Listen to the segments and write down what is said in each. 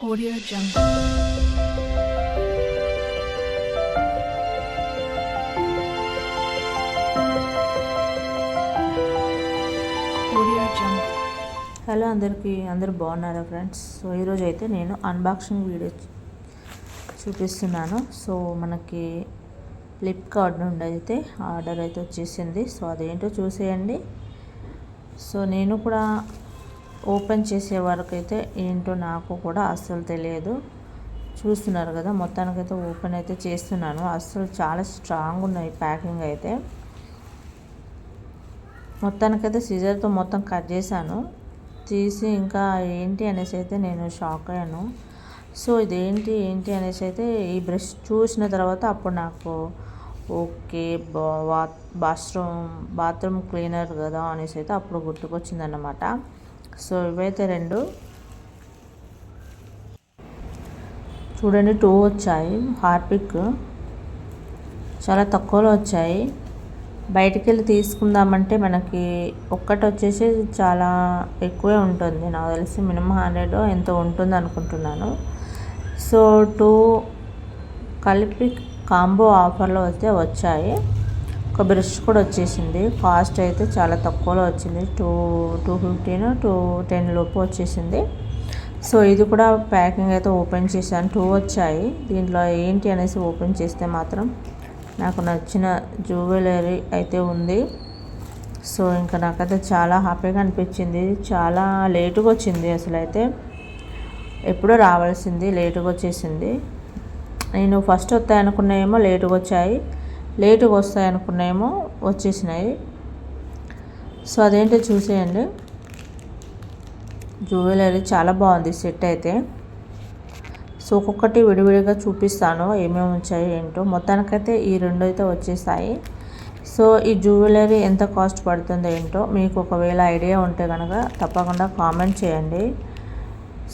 Audio Jungle. Audio Jungle. Hello అందరికీ అందరూ బాగున్నారా ఫ్రెండ్స్ సో ఈరోజు అయితే నేను అన్బాక్సింగ్ వీడియో చూపిస్తున్నాను సో మనకి ఫ్లిప్కార్ట్ నుండి అయితే ఆర్డర్ అయితే వచ్చేసింది సో అదేంటో చూసేయండి సో నేను కూడా ఓపెన్ చేసే వరకు అయితే ఏంటో నాకు కూడా అస్సలు తెలియదు. చూస్తున్నారు కదా మొత్తానికైతే ఓపెన్ అయితే చేస్తున్నాను. అస్సలు చాలా స్ట్రాంగ్ ఉన్నాయి ప్యాకింగ్ అయితే. మొత్తానికైతే సిజర్తో మొత్తం కట్ చేశాను. తీసి ఇంకా ఏంటి అనేసి అయితే నేను షాక్ అయ్యాను. సో ఇదేంటి ఏంటి అనేసి అయితే ఈ బ్రష్ చూసిన తర్వాత అప్పుడు నాకు ఓకే బా బాత్రూమ్ బాత్రూమ్ క్లీనర్ కదా అనేసి అయితే అప్పుడు గుర్తుకొచ్చిందన్నమాట. సో ఇవైతే రెండు. చూడండి టూ వచ్చాయి. హార్పిక్ చాలా తక్కువలో వచ్చాయి. బయటికి వెళ్ళి తీసుకుందామంటే మనకి ఒక్కటి వచ్చేసి చాలా ఎక్కువే ఉంటుంది. నాకు తెలిసి మినిమం హండ్రెడ్ ఎంతో ఉంటుంది అనుకుంటున్నాను. సో టూ కలిపి కాంబో ఆఫర్లో అయితే వచ్చాయి. ఒక బ్రష్ కూడా వచ్చేసింది. కాస్ట్ అయితే చాలా తక్కువలో వచ్చింది. Two two fifteen two ten లోపు వచ్చేసింది. సో ఇది కూడా ప్యాకింగ్ అయితే ఓపెన్ చేశాను. టూ వచ్చాయి. దీంట్లో ఏంటి అనేసి ఓపెన్ చేస్తే మాత్రం నాకు నచ్చిన జ్యువెలరీ అయితే ఉంది. సో ఇంకా నాకైతే చాలా హ్యాపీగా అనిపించింది. చాలా లేటుగా వచ్చింది అసలు అయితే ఎప్పుడో రావాల్సింది లేటుగా వచ్చేసింది. నేను ఫస్ట్ వస్తాయి అనుకున్నాయేమో లేటుగా వచ్చాయి. లేటుగా వస్తాయి అనుకున్నాయేమో వచ్చేసినాయి. సో అదేంటో చూసేయండి. జ్యువెలరీ చాలా బాగుంది సెట్ అయితే. సో ఒక్కొక్కటి విడివిడిగా చూపిస్తాను ఏమేమి వచ్చాయి ఏంటో. మొత్తానికైతే ఈ రెండు అయితే వచ్చేసాయి. సో ఈ జ్యువెలరీ ఎంత కాస్ట్ పడుతుందో ఏంటో మీకు ఒకవేళ ఐడియా ఉంటే కనుక తప్పకుండా కామెంట్ చేయండి.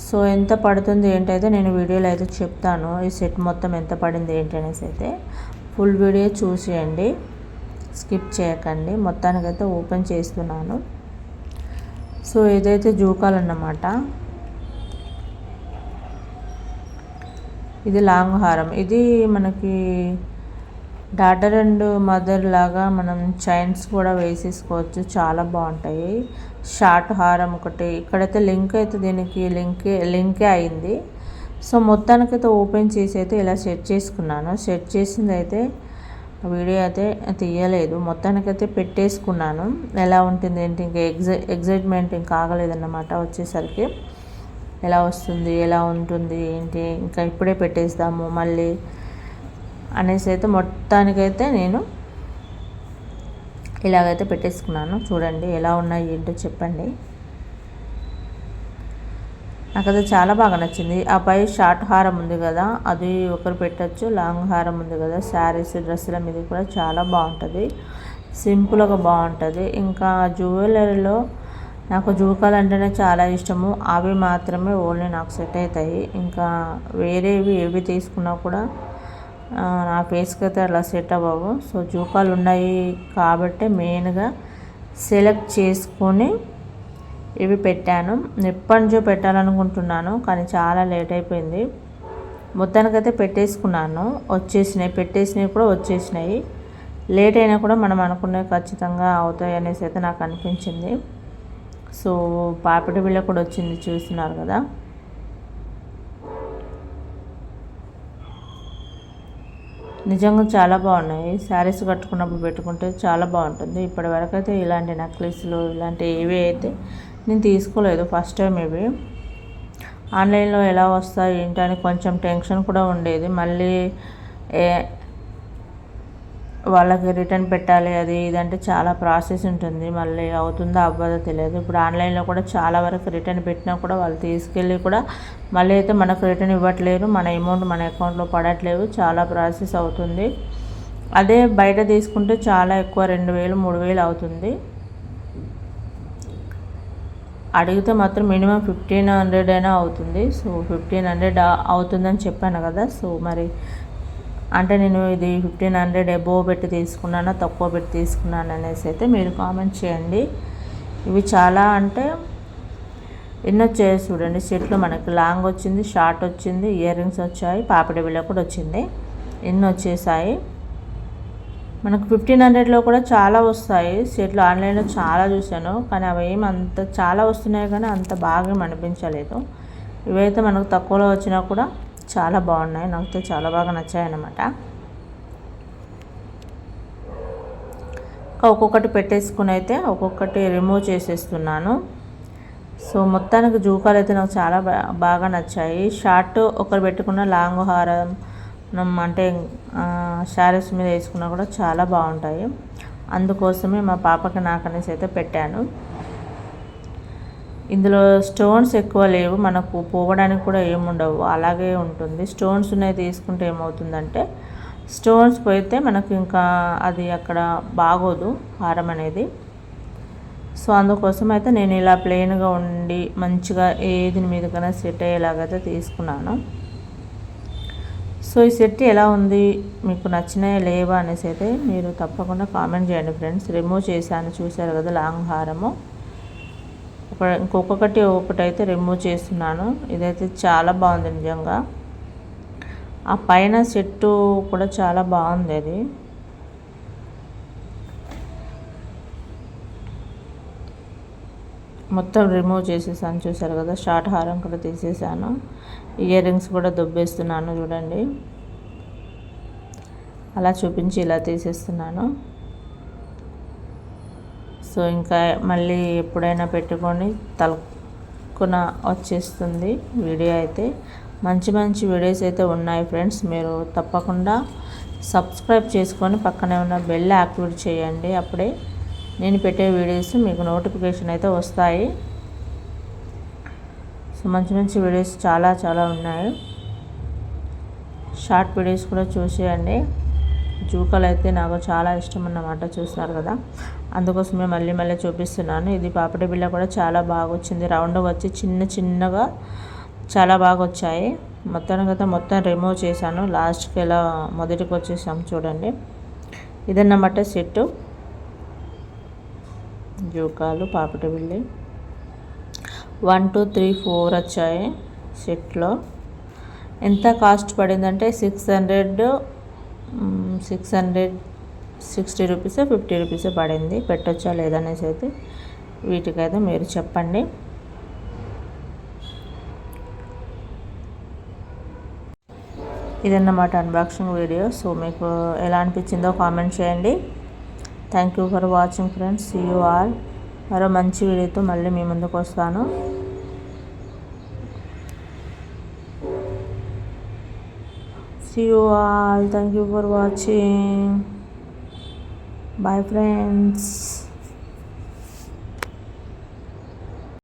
సో ఎంత పడుతుంది ఏంటైతే నేను వీడియోలో అయితే చెప్తాను. ఈ సెట్ మొత్తం ఎంత పడింది ఏంటి అనేసి అయితే. ఫుల్ వీడియో చూసేయండి. స్కిప్ చేయకండి. మొత్తానికైతే ఓపెన్ చేస్తున్నాను. సో ఇదైతే జూకాలన్నమాట ఇది లాంగ్ హారం. ఇది మనకి డాటర్ అండ్ మదర్ లాగా మనం చైన్స్ కూడా వేసేసుకోవచ్చు. చాలా బాగుంటాయి. షార్ట్ హారం ఒకటి. ఇక్కడైతే లింక్ అయితే దీనికి లింక్ లింకే అయింది. సో మొత్తానికైతే ఓపెన్ చేసి అయితే ఇలా సెట్ చేసుకున్నాను. సెట్ చేసింది అయితే వీడియో అయితే తీయలేదు. మొత్తానికైతే పెట్టేసుకున్నాను. ఎలా ఉంటుంది ఏంటి ఇంకా ఎగ్జై ఎగ్జైట్మెంట్ ఇంకా ఆగలేదన్నమాట వచ్చేసరికి. ఎలా వస్తుంది ఎలా ఉంటుంది ఏంటి ఇంకా ఇప్పుడే పెట్టేస్తాము మళ్ళీ అనేసి అయితే మొత్తానికైతే నేను ఇలాగైతే పెట్టేసుకున్నాను. చూడండి ఎలా ఉన్నాయి ఏంటో చెప్పండి. నాకైతే చాలా బాగా నచ్చింది. ఆ పై షార్ట్ హారం ఉంది కదా అది ఒకరు పెట్టచ్చు. లాంగ్ హారం ఉంది కదా శారీస్ డ్రెస్సుల మీద కూడా చాలా బాగుంటుంది. సింపుల్గా బాగుంటుంది. ఇంకా జ్యువెలరీలో నాకు జూకాలు అంటేనే చాలా ఇష్టము. అవి మాత్రమే ఓన్లీ నాకు సెట్ అవుతాయి. ఇంకా వేరేవి ఏవి తీసుకున్నా కూడా నా ఫేస్కి అయితే అలా సెట్ అవ్వవు. సో జూకాలు ఉన్నాయి కాబట్టి మెయిన్గా సెలెక్ట్ చేసుకొని ఇవి పెట్టాను. ఎప్పటి నుంచో పెట్టాలనుకుంటున్నాను కానీ చాలా లేట్ అయిపోయింది. మొత్తానికైతే పెట్టేసుకున్నాను. వచ్చేసినాయి. పెట్టేసినవి కూడా వచ్చేసినాయి. లేట్ అయినా కూడా మనం అనుకున్నవి ఖచ్చితంగా అవుతాయి అనేసి అయితే నాకు అనిపించింది. సో పాపిడి బిళ్ళ కూడా వచ్చింది చూస్తున్నారు కదా. నిజంగా చాలా బాగున్నాయి. శారీస్ కట్టుకున్నప్పుడు పెట్టుకుంటే చాలా బాగుంటుంది. ఇప్పటి వరకు అయితే ఇలాంటి నెక్లెస్లు ఇలాంటి ఏవి అయితే నేను తీసుకోలేదు ఫస్ట్ టైం ఇవి. ఆన్లైన్లో ఎలా వస్తాయి ఏంటని కొంచెం టెన్షన్ కూడా ఉండేది. మళ్ళీ ఏ వాళ్ళకి రిటర్న్ పెట్టాలి అది ఇదంటే చాలా ప్రాసెస్ ఉంటుంది. మళ్ళీ అవుతుందో అవ్వదో తెలియదు. ఇప్పుడు ఆన్లైన్లో కూడా చాలా వరకు రిటర్న్ పెట్టినా కూడా వాళ్ళు తీసుకెళ్ళి కూడా మళ్ళీ అయితే మనకు రిటర్న్ ఇవ్వట్లేరు. మన అమౌంట్ మన అకౌంట్లో పడట్లేదు. చాలా ప్రాసెస్ అవుతుంది. అదే బయట తీసుకుంటే చాలా ఎక్కువ రెండు వేలు మూడు వేలు అవుతుంది. అడిగితే మాత్రం మినిమం ఫిఫ్టీన్ హండ్రెడ్ అయినా అవుతుంది. సో ఫిఫ్టీన్ హండ్రెడ్ అవుతుందని చెప్పాను కదా. సో మరి అంటే నేను ఇది ఫిఫ్టీన్ హండ్రెడ్ ఎబో పెట్టి తీసుకున్నానా తక్కువ పెట్టి తీసుకున్నాను అనేసి అయితే మీరు కామెంట్ చేయండి. ఇవి చాలా అంటే ఎన్నో వచ్చాయో చూడండి. సెట్లు మనకి లాంగ్ వచ్చింది షార్ట్ వచ్చింది ఇయర్ రింగ్స్ వచ్చాయి పాపిడి బిళ్ళ కూడా వచ్చింది. ఎన్నో వచ్చేసాయి మనకు ఫిఫ్టీన్ హండ్రెడ్లో కూడా చాలా వస్తాయి. సెట్లు ఆన్లైన్లో చాలా చూశాను. కానీ అవి ఏమి అంత చాలా వస్తున్నాయి కానీ అంత బాగా అనిపించలేదు. ఇవైతే మనకు తక్కువలో వచ్చినా కూడా చాలా బాగున్నాయి. నాకైతే చాలా బాగా నచ్చాయన్నమాట ఇంకా ఒక్కొక్కటి పెట్టేసుకుని అయితే ఒక్కొక్కటి రిమూవ్ చేసేస్తున్నాను. సో మొత్తానికి జూకాలు అయితే నాకు చాలా బాగా నచ్చాయి. షార్ట్ ఒకరు పెట్టుకున్న లాంగ్ హారం అంటే శారీస్ మీద వేసుకున్నా కూడా చాలా బాగుంటాయి. అందుకోసమే మా పాపకి నాకు అనేసి అయితే పెట్టాను. ఇందులో స్టోన్స్ ఎక్కువ లేవు. మనకు పోవడానికి కూడా ఏముండవు. అలాగే ఉంటుంది. స్టోన్స్ ఉన్నాయి తీసుకుంటే ఏమవుతుందంటే స్టోన్స్ పోయితే మనకు ఇంకా అది అక్కడ బాగోదు హారం అనేది. సో అందుకోసం అయితే నేను ఇలా ప్లెయిన్గా ఉండి మంచిగా ఏది మీదకైనా సెట్ అయ్యేలాగైతే తీసుకున్నాను. సో ఈ సెట్ ఎలా ఉంది? మీకు నచ్చినాయా లేవా అనేసి అయితే మీరు తప్పకుండా కామెంట్ చేయండి ఫ్రెండ్స్. రిమూవ్ చేశాను చూశారు కదా లాంగ్ హారము. ఒక ఇంకొకటి ఒకటి అయితే రిమూవ్ చేస్తున్నాను. ఇదైతే చాలా బాగుంది నిజంగా. ఆ పైన సెట్టు కూడా చాలా బాగుంది అది. మొత్తం రిమూవ్ చేసేసాను. చూసారు కదా షార్ట్ హారం కూడా తీసేసాను. ఇయర్ రింగ్స్ కూడా దుబ్బేస్తున్నాను చూడండి. అలా చూపించి ఇలా తీసేస్తున్నాను. సో ఇంకా మళ్ళీ ఎప్పుడైనా పెట్టుకొని తలకున వచ్చేస్తుంది వీడియో అయితే. మంచి మంచి వీడియోస్ అయితే ఉన్నాయి ఫ్రెండ్స్ మీరు తప్పకుండా సబ్స్క్రైబ్ చేసుకొని పక్కనే ఉన్న బెల్ యాక్టివేట్ చేయండి అప్పుడే నేను పెట్టే వీడియోస్ మీకు నోటిఫికేషన్ అయితే వస్తాయి. సో మంచి మంచి వీడియోస్ చాలా చాలా ఉన్నాయి. షార్ట్ వీడియోస్ కూడా చూసేయండి. జూకలు అయితే నాకు చాలా ఇష్టం అన్నమాట చూస్తున్నారు కదా. అందుకోసమే మళ్ళీ మళ్ళీ చూపిస్తున్నాను. ఇది పాపడి బిళ్ళ కూడా చాలా బాగా వచ్చింది రౌండ్గా వచ్చి చిన్న చిన్నగా చాలా బాగా వచ్చాయి మొత్తానికి అయితే మొత్తం రిమూవ్ చేశాను. లాస్ట్కి ఎలా మొదటికి వచ్చేసాం చూడండి. ఇదన్నమాట సెట్టు. జూకాలు పాపటి బిల్లి వన్ టూ త్రీ ఫోర్ వచ్చాయి సెట్లో. ఎంత కాస్ట్ పడిందంటే six hundred six hundred sixty rupees fifty rupees పడింది. పెట్టొచ్చా లేదనేసి అయితే వీటికైతే మీరు చెప్పండి. ఇదన్నమాట అన్బాక్సింగ్ వీడియో సో మీకు ఎలా అనిపించిందో కామెంట్ చేయండి. Thank you for watching friends you all మరో మంచి వీడియోతో మళ్ళీ మీ ముందుకు వస్తాను. All thank you for watching bye friends